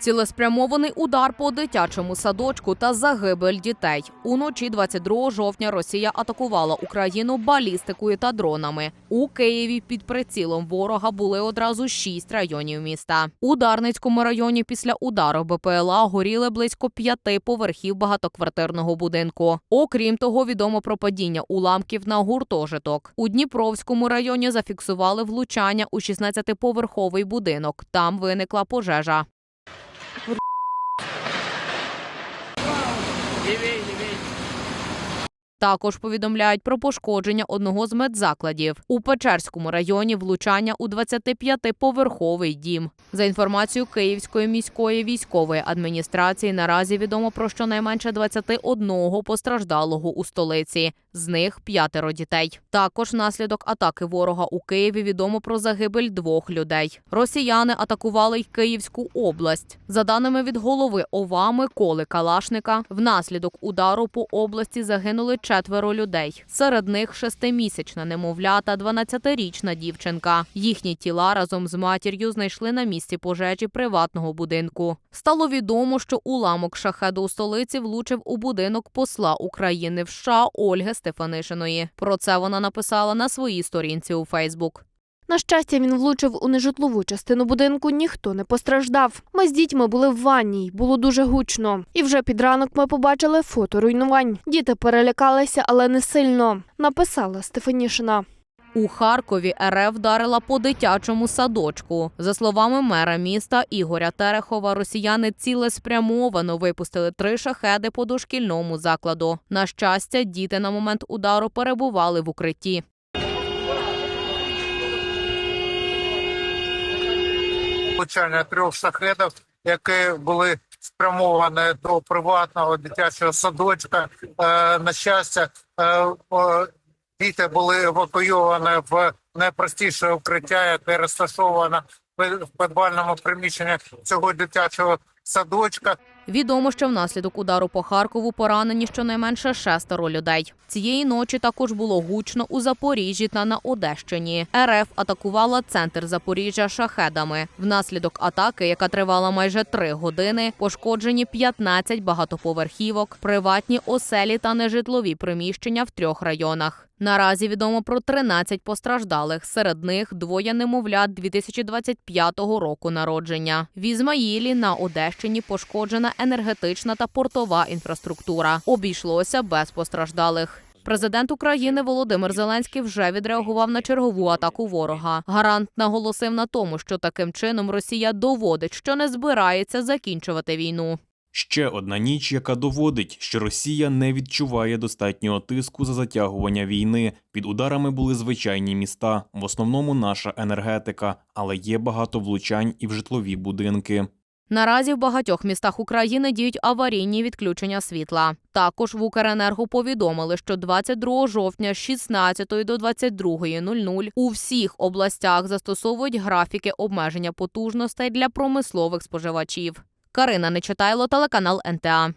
Цілеспрямований удар по дитячому садочку та загибель дітей. Уночі 22 жовтня Росія атакувала Україну балістикою та дронами. У Києві під прицілом ворога були одразу шість районів міста. У Дарницькому районі після удару БПЛА горіли близько п'яти поверхів багатоквартирного будинку. Окрім того, відомо про падіння уламків на гуртожиток. У Дніпровському районі зафіксували влучання у 16-поверховий будинок. Там виникла пожежа. 因为 Також повідомляють про пошкодження одного з медзакладів. У Печерському районі влучання у 25-поверховий дім. За інформацією Київської міської військової адміністрації, наразі відомо про щонайменше 21 постраждалого у столиці. З них п'ятеро дітей. Також внаслідок атаки ворога у Києві відомо про загибель двох людей. Росіяни атакували й Київську область. За даними від голови ОВА Миколи Калашника, внаслідок удару по області загинули четверо людей. Серед них шестимісячна немовля та 12-річна дівчинка. Їхні тіла разом з матір'ю знайшли на місці пожежі приватного будинку. Стало відомо, що уламок шахеду у столиці влучив у будинок посла України в США Ольги Стефанишиної. Про це вона написала на своїй сторінці у Фейсбук. На щастя, він влучив у нежитлову частину будинку, ніхто не постраждав. Ми з дітьми були в ванній, було дуже гучно. І вже під ранок ми побачили фото руйнувань. Діти перелякалися, але не сильно. Написала Стефанішина. У Харкові РФ вдарила по дитячому садочку. За словами мера міста Ігоря Терехова, росіяни цілеспрямовано випустили три шахеди по дошкільному закладу. На щастя, діти на момент удару перебували в укритті. Влучання трьох шахедів, які були спрямовані до приватного дитячого садочка. Е, на щастя, е, діти були евакуйовані в найпростіше укриття, яке розташоване в підвальному приміщенні цього дитячого садочка. Відомо, що внаслідок удару по Харкову поранені щонайменше шестеро людей. Цієї ночі також було гучно у Запоріжжі та на Одещині. РФ атакувала центр Запоріжжя шахедами. Внаслідок атаки, яка тривала майже три години, пошкоджені 15 багатоповерхівок, приватні оселі та нежитлові приміщення в трьох районах. Наразі відомо про 13 постраждалих. Серед них двоє немовлят 2025 року народження. В Ізмаїлі на Одещині пошкоджена енергетична та портова інфраструктура. Обійшлося без постраждалих. Президент України Володимир Зеленський вже відреагував на чергову атаку ворога. Гарант наголосив на тому, що таким чином Росія доводить, що не збирається закінчувати війну. Ще одна ніч, яка доводить, що Росія не відчуває достатнього тиску за затягування війни. Під ударами були звичайні міста, в основному наша енергетика, але є багато влучань і в житлові будинки. Наразі в багатьох містах України діють аварійні відключення світла. Також в Укренерго повідомили, що 22 жовтня з 16 до 22.00 у всіх областях застосовують графіки обмеження потужностей для промислових споживачів. Карина Нечитайло, телеканал НТА.